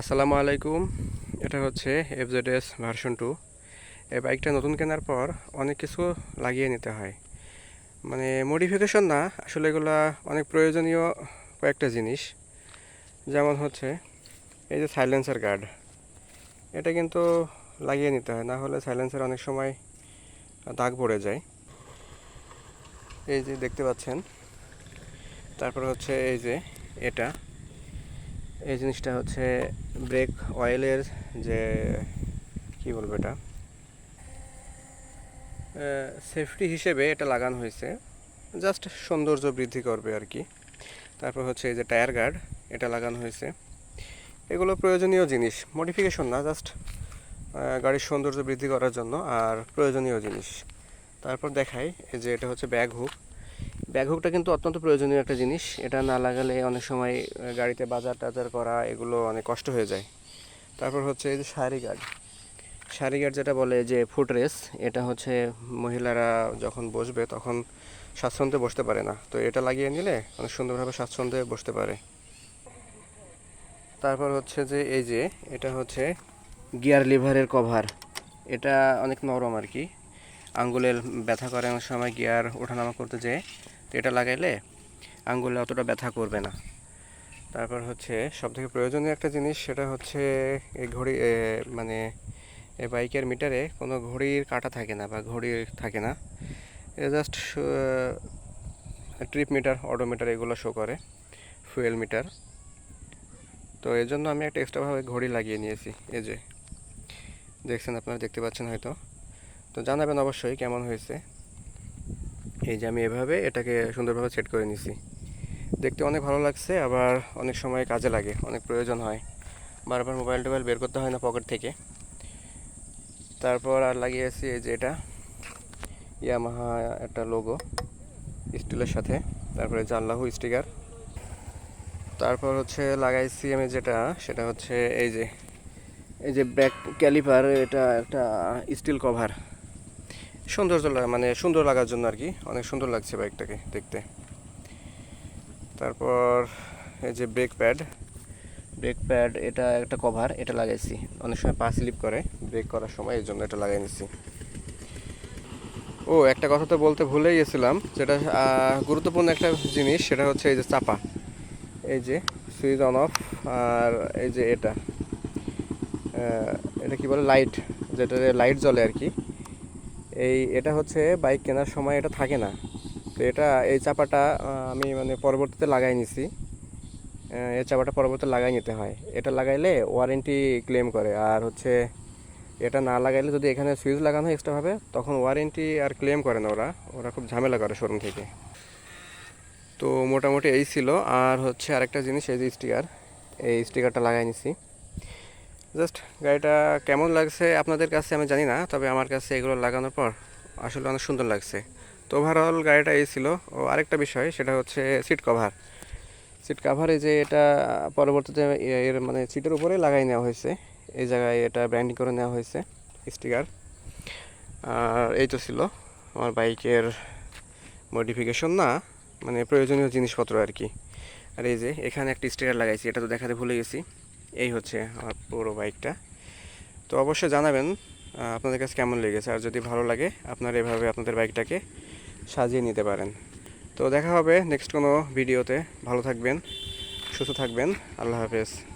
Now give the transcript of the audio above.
আসসালামু আলাইকুম। এটা হচ্ছে এফজেডএস ভার্সন টু এই বাইকটা নতুন কেনার পর অনেক কিছু লাগিয়ে নিতে হয়। মানে মডিফিকেশন না, আসলে এগুলা অনেক প্রয়োজনীয় কয়েকটা জিনিস। যেমন হচ্ছে, এই যে সাইলেন্সার গার্ড এটা কিন্তু লাগিয়ে নিতে হয়, না হলে সাইলেন্সার অনেক সময় দাগ পড়ে যায়। এই যে দেখতে পাচ্ছেন। তারপর হচ্ছে এই যে এটা। এই জিনিসটা হচ্ছে ব্রেক অয়েলের যে, কি বলব এটা? সেফটি হিসেবে এটা লাগানো হয়েছে। জাস্ট সৌন্দর্য বৃদ্ধি করবে আর কি। তারপর হচ্ছে এই যে টায়ার গার্ড, এটা লাগানো হয়েছে। এগুলো প্রয়োজনীয় জিনিস। মডিফিকেশন না জাস্ট গাড়ির সৌন্দর্য বৃদ্ধি করার জন্য আর প্রয়োজনীয় জিনিস। তারপর দেখাই, এই যে এটা হচ্ছে ব্যাগ হুক ব্যাগ হুকটা কিন্তু অত্যন্ত প্রয়োজনীয় একটা জিনিস। এটা না লাগালে অনেক সময় গাড়িতে বাজার টাজার করা, এগুলো অনেক কষ্ট হয়ে যায়। তারপর হচ্ছে এই যে শাড়ি গার্ড শাড়ি গার্ড যেটা বলে যে ফুট রেস এটা হচ্ছে মহিলারা যখন বসবে তখন স্বাচ্ছন্দ্যে বসতে পারে না। তো এটা লাগিয়ে নিলে অনেক সুন্দরভাবে স্বাচ্ছন্দ্যে বসতে পারে। তারপর হচ্ছে যে এই যে, এটা হচ্ছে গিয়ার লিভারের কভার এটা অনেক নরম আর কি। আঙ্গুলের ব্যথা করে অনেক সময় গিয়ার ওঠানামা করতে যেয়ে। তো এটা লাগাইলে আঙ্গুলে অতটা ব্যথা করবে না। তারপর হচ্ছে সবথেকে প্রয়োজনীয় একটা জিনিস সেটা হচ্ছে এই ঘড়ি মানে বাইকের মিটারে কোনো ঘড়ির কাঁটা থাকে না বা ঘড়ি থাকে না। এটা জাস্ট ট্রিপ মিটার অডোমিটার এগুলো শো করে ফুয়েল মিটার তো এই জন্য আমি একটা এক্সট্রাভাবে ঘড়ি লাগিয়ে নিয়েছি, এই যে। দেখছেন আপনারা, দেখতে পাচ্ছেন হয়তো। তো জানাবেন অবশ্যই কেমন হয়েছে। এই যে আমি এভাবে এটাকে সুন্দরভাবে সেট করে নিছি। দেখতে অনেক ভালো লাগছে, আবার অনেক সময় কাজে লাগে, অনেক প্রয়োজন হয়। বারবার মোবাইল টোবাইল বের করতে হয় না পকেট থেকে। তারপর আর লাগিয়েছি এই যে এটা ইয়ামাহা একটা লোগো স্টিলের সাথে, তারপরে জানলাহু স্টিকার তারপর হচ্ছে লাগাইছি আমি যেটা, সেটা হচ্ছে এই যে এই যে ব্যাক ক্যালিপার এটা একটা স্টিল কভার সৌন্দর্য মানে সুন্দর লাগার জন্য আর কি। অনেক সুন্দর লাগছে বাইকটাকে দেখতে। তারপর এই যে ব্রেক প্যাড ব্রেক প্যাড এটা একটা কভার এটা লাগাইছি। অনেক সময় পা স্লিপ করে ব্রেক করার সময়, এই জন্য এটা লাগাই নিছি। ও, একটা কথা তো বলতে ভুলেই গেছিলাম, যেটা গুরুত্বপূর্ণ একটা জিনিস, সেটা হচ্ছে এই যে চাপা। এই যে সুইচ অন অফ আর এই যে এটা। এটা কি বলে? লাইট যেটা লাইট জ্বলে আর কি। এই এটা হচ্ছে বাইক কেনার সময় এটা থাকে না। তো এটা, এই চাপাটা আমি মানে পরবর্তীতে লাগাই নিছি। এই চাপাটা পরবর্তীতে লাগাই নিতে হয়। এটা লাগাইলে ওয়ারেন্টি ক্লেম করে। আর হচ্ছে, এটা না লাগাইলে যদি এখানে সুইচ লাগানো হয় এক্সট্রাভাবে তখন ওয়ারেন্টি আর ক্লেম করে না ওরা। ওরা খুব ঝামেলা করে শোরুম থেকে। তো মোটামুটি এই ছিল। আর হচ্ছে আরেকটা জিনিস, এই যে স্টিকার এই স্টিকারটা লাগাই নিছি। জাস্ট গাড়িটা কেমন লাগছে আপনাদের কাছে আমি জানি না, তবে আমার কাছে এগুলো লাগানোর পর আসলে অনেক সুন্দর লাগছে। তো ওভারঅল গাড়িটা এই ছিল। ও আরেকটা বিষয়, সেটা হচ্ছে সিট কভার সিট কাভারে যে এটা পরবর্তীতে এর মানে সিটের উপরে লাগাই নেওয়া হয়েছে। এই জায়গায় এটা ব্র্যান্ডিং করে নেওয়া হয়েছে স্টিকার আর এই তো ছিল। আমার বাইকের মডিফিকেশন না মানে প্রয়োজনীয় জিনিসপত্র আর কি। আর এই যে এখানে একটা স্টিকার লাগাইছি, এটা তো দেখাতে ভুলে গেছি। এই হচ্ছে আমার পুরো বাইকটা। তো অবশ্যই জানাবেন আপনাদের কাছে কেমন লেগেছে? আর যদি ভালো লাগে, আপনারা এভাবে আপনাদের বাইকটাকে সাজিয়ে নিতে পারেন। তো দেখা হবে নেক্সট কোনো ভিডিওতে। ভালো থাকবেন, সুস্থ থাকবেন। আল্লাহ হাফেজ।